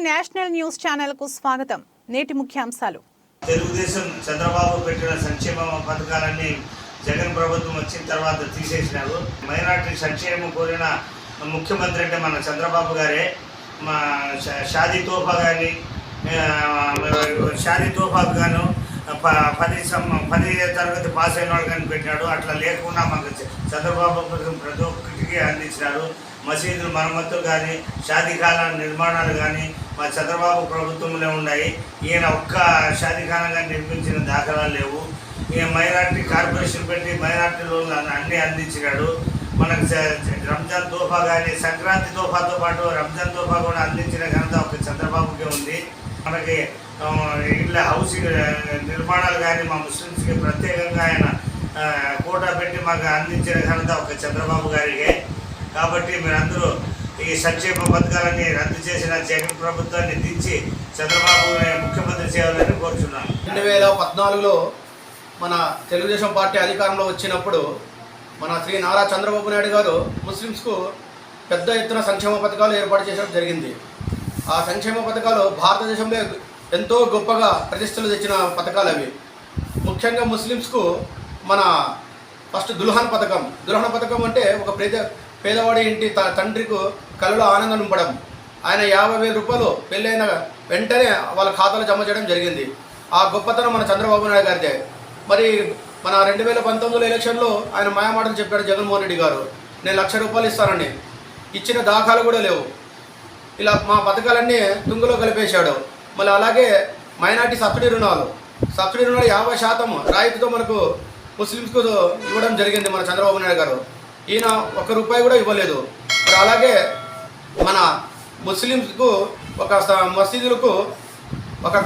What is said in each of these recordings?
National news ఛానల్కు స్వాగతం. నేటి ముఖ్యాంశాలు. తెలుగుదేశం చంద్రబాబు పెట్టిన సంక్షేమ పథకాలన్నీ జగన్ ప్రభుత్వం వచ్చిన తర్వాత తీసేసినారు. మైనార్టీ సంక్షేమం కోరిన ముఖ్యమంత్రి అంటే మన చంద్రబాబు గారే. మా షా- షాదీ తోఫా కానీ షాదీ తోఫాకు గాను ప- పది సం పది తరగతి పాస్ అయిన వాళ్ళు కానీ పెట్టినాడు. అట్లా లేకుండా మాకు చంద్రబాబు ప్రతి ఒక్కటికి అందించినారు. మసీదులు మరమ్మతులు కానీ షాదీఖాన నిర్మాణాలు కానీ మా చంద్రబాబు ప్రభుత్వంలో ఉన్నాయి. ఈయన ఒక్క షాదీఖానగా నిర్మించిన దాఖలాలు లేవు. ఈయన మైనార్టీ కార్పొరేషన్ పెట్టి మైనార్టీ లోన్లు అన్నీ అందించినాడు. మనకు రంజాన్ తోఫా కానీ సంక్రాంతి తోఫాతో పాటు రంజాన్ తోఫా కూడా అందించిన ఘనత ఒక చంద్రబాబుకే ఉంది. మనకి ఇళ్ళ హౌసింగ్ నిర్మాణాలు కానీ మా ముస్లిమ్స్కి ప్రత్యేకంగా ఆయన కోటా పెట్టి మాకు అందించిన ఘనత ఒక చంద్రబాబు గారికే. కాబట్టి మీరందరూ ఈ సంక్షేమ పథకాలని రద్దు చేసిన జగన్ ప్రభుత్వాన్ని దించి చంద్రబాబు ముఖ్యమంత్రి చేయాలని కోరుచున్నాను. రెండు వేల పద్నాలుగులో మన తెలుగుదేశం పార్టీ అధికారంలో వచ్చినప్పుడు మన శ్రీ నారా చంద్రబాబు నాయుడు గారు ముస్లిమ్స్కు పెద్ద ఎత్తున సంక్షేమ పథకాలు ఏర్పాటు చేయడం జరిగింది. ఆ సంక్షేమ పథకాలు భారతదేశంలో ఎంతో గొప్పగా ప్రతిష్టలు తెచ్చిన పథకాలు అవి. ముఖ్యంగా ముస్లిమ్స్కు మన ఫస్ట్ దుల్హన్ పథకం. దుల్హన్ పథకం అంటే ఒక పేద పేదవాడి ఇంటి త- తండ్రికి కలలో ఆనందం నింపడం ఆయన యాభై వేల రూపాయలు పెళ్ళైన వెంటనే వాళ్ళ ఖాతాలో జమ చేయడం జరిగింది. ఆ గొప్పతనం మన చంద్రబాబు నాయుడు గారిదే. మరి మన రెండు వేల పంతొమ్మిదిలో ఎలక్షన్లో ఆయన మాయమాటలు చెప్పాడు జగన్మోహన్ రెడ్డి గారు. నేను లక్ష రూపాయలు ఇస్తానని. ఇచ్చిన దాఖలు కూడా లేవు. ఇలా మా పథకాలన్నీ తుంగులో కలిపేశాడు. మళ్ళీ అలాగే మైనార్టీ సబ్సిడీ రుణాలు. సబ్సిడీ రుణాలు యాభై శాతం రాయితీతో మనకు ముస్లిమ్స్కు ఇవ్వడం జరిగింది మన చంద్రబాబు నాయుడు గారు. ఈయన ఒక రూపాయి కూడా ఇవ్వలేదు. మరి అలాగే మన ముస్లిమ్స్కు ఒక మసీదులకు ఒక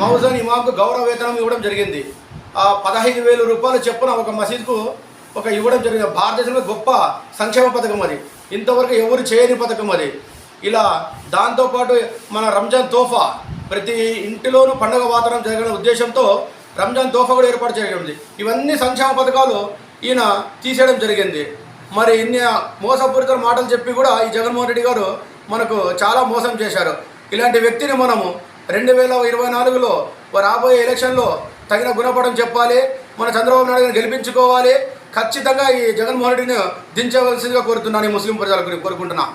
మౌజన్ ఇమాంకు గౌరవ వేతనం ఇవ్వడం జరిగింది. ఆ పదహైదు వేల రూపాయలు చెప్పున ఒక మసీద్కు ఒక ఇవ్వడం జరిగింది. భారతదేశంలో గొప్ప సంక్షేమ పథకం అది. ఇంతవరకు ఎవరు చేయని పథకం అది. ఇలా దాంతోపాటు మన రంజాన్ తోఫా ప్రతి ఇంటిలోనూ పండుగ వాతావరణం జరగడం ఉద్దేశంతో రంజాన్ తోఫా కూడా ఏర్పాటు చేయడం ఇవన్నీ సంక్షేమ పథకాలు ఈయన తీసేయడం జరిగింది. మరి ఇన్ని మోసపూరిత మాటలు చెప్పి కూడా ఈ జగన్మోహన్ రెడ్డి గారు మనకు చాలా మోసం చేశారు. ఇలాంటి వ్యక్తిని మనము రెండు వేల ఇరవై నాలుగులో రాబోయే ఎలక్షన్లో తగిన గుణపడం చెప్పాలి మన చంద్రబాబు నాయుడు గారిని గెలిపించుకోవాలి. ఖచ్చితంగా ఈ జగన్మోహన్ రెడ్డిని దించవలసిందిగా కోరుతున్నాను ఈ ముస్లిం ప్రజలకు కోరుకుంటున్నా.